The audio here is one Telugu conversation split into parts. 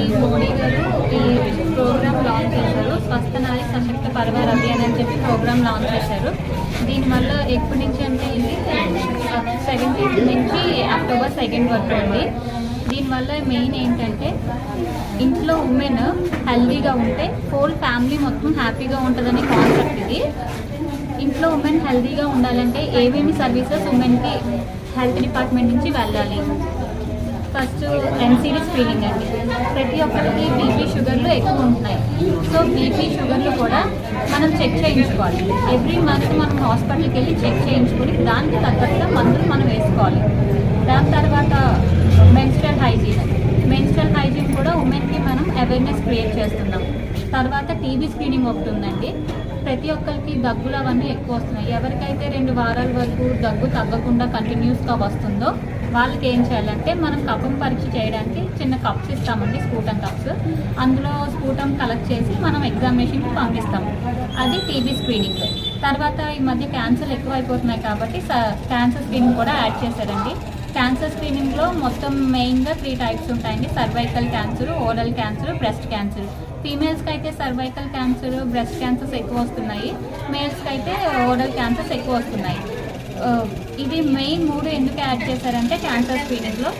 శ్రీ మోడీ గారు ఈ ప్రోగ్రామ్ లాంచ్ చేశారు స్వస్థ నారి సశక్త పరివార్ అభియాన్ అని చెప్పి ప్రోగ్రామ్ లాంచ్ చేశారు దీనివల్ల ఎప్పటి నుంచి అంటే ఇది సెవెంటీన్త్ నుంచి అక్టోబర్ సెకండ్ వరకు అండి దీనివల్ల మెయిన్ ఏంటంటే ఇంట్లో ఉమెన్ హెల్దీగా ఉంటే హోల్ ఫ్యామిలీ మొత్తం హ్యాపీగా ఉంటుందని కాన్సెప్ట్ ఇది ఇంట్లో ఉమెన్ హెల్దీగా ఉండాలంటే ఏమేమి సర్వీసెస్ ఉమెన్కి హెల్త్ డిపార్ట్మెంట్ నుంచి వెళ్ళాలి ఫస్ట్ ఎన్సీడీ స్క్రీనింగ్ అండి. ప్రతి ఒక్కరికి బీపీ షుగర్లు ఎక్కువ ఉంటున్నాయి. సో బీపీ షుగర్లు కూడా మనం చెక్ చేయించుకోవాలి. ఎవ్రీ మంత్ మనం హాస్పిటల్కి వెళ్ళి చెక్ చేయించుకొని దానికి తగ్గట్టుగా మందులు మనం వేసుకోవాలి. దాని తర్వాత మెన్స్ట్రల్ హైజీన్ మెన్స్ట్రల్ హైజీన్ కూడా ఉమెన్కి మనం అవేర్నెస్ క్రియేట్ చేస్తున్నాం. తర్వాత టీబీ స్క్రీనింగ్ ఒకటి ఉందండి. ప్రతి ఒక్కరికి దగ్గులు అవన్నీ ఎక్కువ వస్తున్నాయి. ఎవరికైతే రెండు వారాల వరకు దగ్గు తగ్గకుండా కంటిన్యూస్గా వస్తుందో వాళ్ళకి ఏం చేయాలంటే మనం కఫం పరీక్ష చేయడానికి చిన్న కప్స్ ఇస్తామండి స్కూటం కప్స్. అందులో స్కూటం కలెక్ట్ చేసి మనం ఎగ్జామినేషన్కి పంపిస్తాం. అది టీబీ స్క్రీనింగ్. తర్వాత ఈ మధ్య క్యాన్సర్ ఎక్కువ అయిపోతున్నాయి కాబట్టి క్యాన్సర్ స్క్రీనింగ్ కూడా యాడ్ చేశారండి. క్యాన్సర్ స్క్రీనింగ్లో మొత్తం మెయిన్గా త్రీ టైప్స్ ఉంటాయండి. Cervical cancer oral cancer breast cancer. ఫీమేల్స్కి అయితే సర్వైకల్ క్యాన్సర్ బ్రెస్ట్ క్యాన్సర్స్ ఎక్కువ వస్తున్నాయి. మేల్స్కి అయితే ఓరల్ క్యాన్సర్స్ ఎక్కువ వస్తున్నాయి. ఇవి ఇది మెయిన్ మూడు ఎందుకు యాడ్ చేశారంటే క్యాన్సర్ స్క్రీనింగ్లో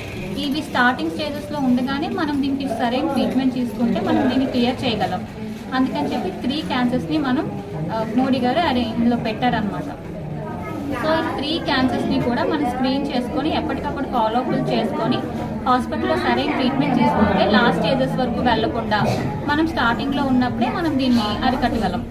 ఇవి స్టార్టింగ్ స్టేజెస్లో ఉండగానే మనం దీనికి సరైన ట్రీట్మెంట్ తీసుకుంటే మనం దీన్ని క్లియర్ చేయగలం. అందుకని చెప్పి త్రీ క్యాన్సర్స్ని మనం మోడీ గారు అరే ఇందులో పెట్టారనమాట సో ఈ త్రీ క్యాన్సర్స్ని కూడా మనం స్క్రీన్ చేసుకొని ఎప్పటికప్పుడు ఫాలోఅప్లు చేసుకొని హాస్పిటల్లో సరైన ట్రీట్మెంట్ తీసుకుంటే లాస్ట్ స్టేజెస్ వరకు వెళ్ళకుండా మనం స్టార్టింగ్లో ఉన్నప్పుడే మనం దీన్ని అరికట్టగలం.